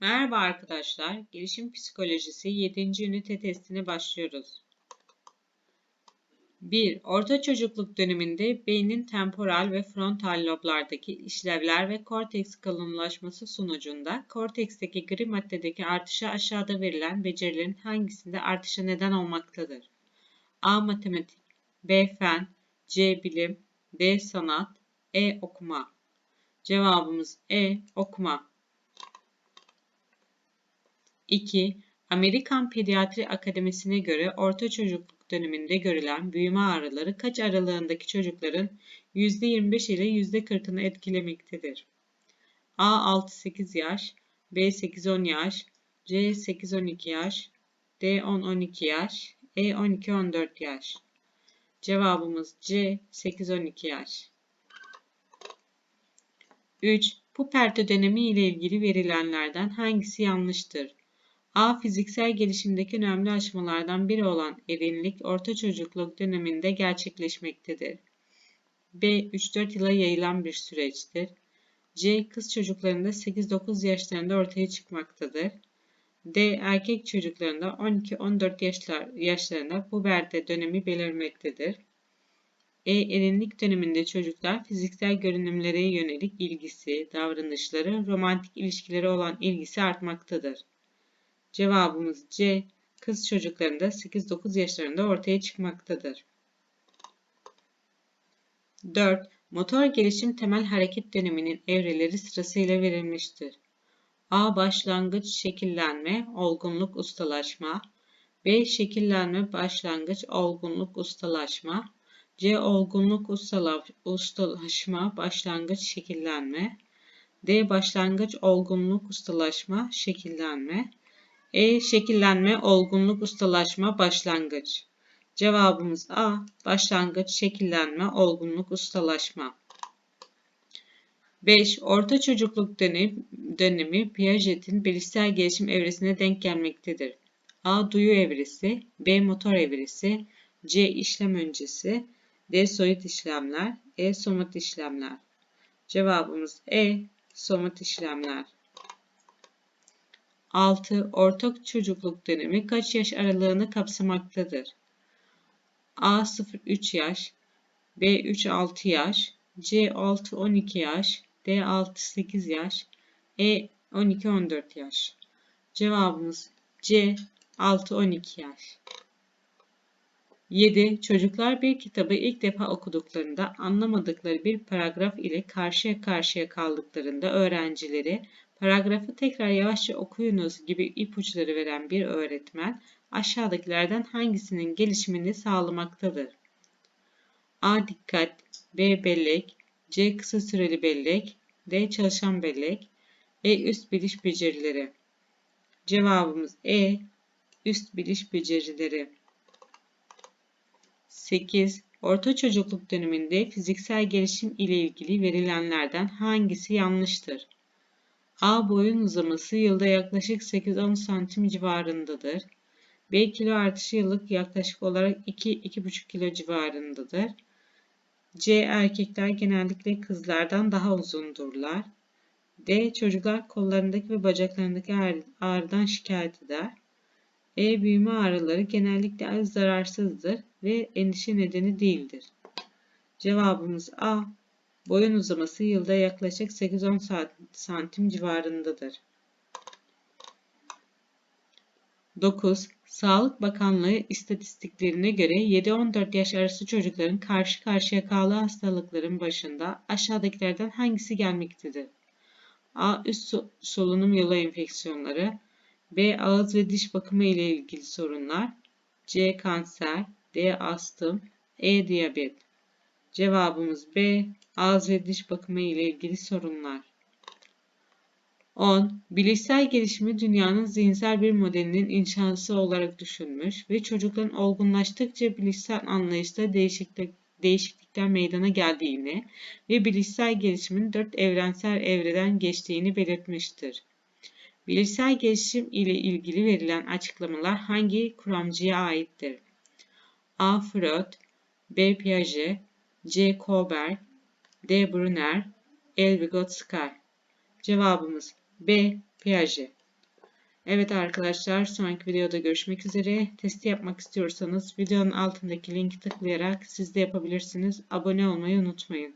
Merhaba arkadaşlar. Gelişim Psikolojisi 7. ünite testine başlıyoruz. 1. Orta çocukluk döneminde beynin temporal ve frontal loblardaki işlevler ve korteks kalınlaşması sonucunda korteksteki gri maddedeki artışa aşağıda verilen becerilerin hangisinde artışa neden olmaktadır? A. Matematik B. Fen C. Bilim D. Sanat E. Okuma Cevabımız E. Okuma 2. Amerikan Pediatri Akademisi'ne göre orta çocukluk döneminde görülen büyüme ağrıları kaç aralığındaki çocukların %25 ile %40'ını etkilemektedir? A 6-8 yaş, B 8-10 yaş, C 8-12 yaş, D 10-12 yaş, E 12-14 yaş. Cevabımız C 8-12 yaş. 3. Puperte dönemi ile ilgili verilenlerden hangisi yanlıştır? A. Fiziksel gelişimdeki önemli aşamalardan biri olan erinlik orta çocukluk döneminde gerçekleşmektedir. B. 3-4 yıla yayılan bir süreçtir. C. Kız çocuklarında 8-9 yaşlarında ortaya çıkmaktadır. D. Erkek çocuklarında 12-14 yaşlar, yaşlarında puberte dönemi belirmektedir. E. Erinlik döneminde çocuklar fiziksel görünümlere yönelik ilgisi, davranışları, romantik ilişkileri olan ilgisi artmaktadır. Cevabımız C. Kız çocuklarında 8-9 yaşlarında ortaya çıkmaktadır. 4. Motor gelişim temel hareket döneminin evreleri sırasıyla verilmiştir. A. Başlangıç şekillenme, olgunluk, ustalaşma. B. Şekillenme, başlangıç, olgunluk, ustalaşma. C. Olgunluk, ustalaşma, başlangıç, şekillenme. D. Başlangıç, olgunluk, ustalaşma, şekillenme. E. Şekillenme, olgunluk, ustalaşma, başlangıç. Cevabımız A. Başlangıç, şekillenme, olgunluk, ustalaşma. 5. Orta çocukluk dönemi, dönemi Piaget'in bilişsel gelişim evresine denk gelmektedir. A. Duyu evresi, B. Motor evresi, C. işlem öncesi, D. Soyut işlemler, E. Somut işlemler. Cevabımız E. Somut işlemler. 6. Ortak çocukluk dönemi kaç yaş aralığını kapsamaktadır? A 0-3 yaş, B 3-6 yaş, C 6-12 yaş, D 6-8 yaş, E 12-14 yaş. Cevabımız C 6-12 yaş. 7. Çocuklar bir kitabı ilk defa okuduklarında anlamadıkları bir paragraf ile karşıya karşıya kaldıklarında öğrencileri Paragrafı tekrar yavaşça okuyunuz gibi ipuçları veren bir öğretmen aşağıdakilerden hangisinin gelişimini sağlamaktadır? A. Dikkat B. Bellek C. Kısa süreli bellek D. Çalışan bellek E. Üst biliş becerileri Cevabımız E. Üst biliş becerileri 8. Orta çocukluk döneminde fiziksel gelişim ile ilgili verilenlerden hangisi yanlıştır? A boyun uzaması yılda yaklaşık 8-10 santim civarındadır. B kilo artışı yıllık yaklaşık olarak 2-2,5 kilo civarındadır. C erkekler genellikle kızlardan daha uzundurlar. D çocuklar kollarındaki ve bacaklarındaki ağrıdan şikayet eder. E büyüme ağrıları genellikle az zararsızdır ve endişe nedeni değildir. Cevabımız A. Boyun uzaması yılda yaklaşık 8-10 santim civarındadır. 9. Sağlık Bakanlığı istatistiklerine göre 7-14 yaş arası çocukların karşı karşıya kaldığı hastalıkların başında aşağıdakilerden hangisi gelmektedir? A. Üst solunum yolu enfeksiyonları B. Ağız ve diş bakımı ile ilgili sorunlar C. Kanser D. Astım E. Diyabet Cevabımız B. Ağız ve diş bakımı ile ilgili sorunlar. 10. Bilişsel gelişimi dünyanın zihinsel bir modelinin inşası olarak düşünmüş ve çocukların olgunlaştıkça bilişsel anlayışta değişiklik, değişiklikler meydana geldiğini ve bilişsel gelişimin dört evrensel evreden geçtiğini belirtmiştir. Bilişsel gelişim ile ilgili verilen açıklamalar hangi kuramcıya aittir? A. Freud B. Piaget C. Kohlberg D. Brunner, L. Vygotsky. Cevabımız B. Piaget. Evet arkadaşlar sonraki videoda görüşmek üzere. Testi yapmak istiyorsanız videonun altındaki linki tıklayarak siz de yapabilirsiniz. Abone olmayı unutmayın.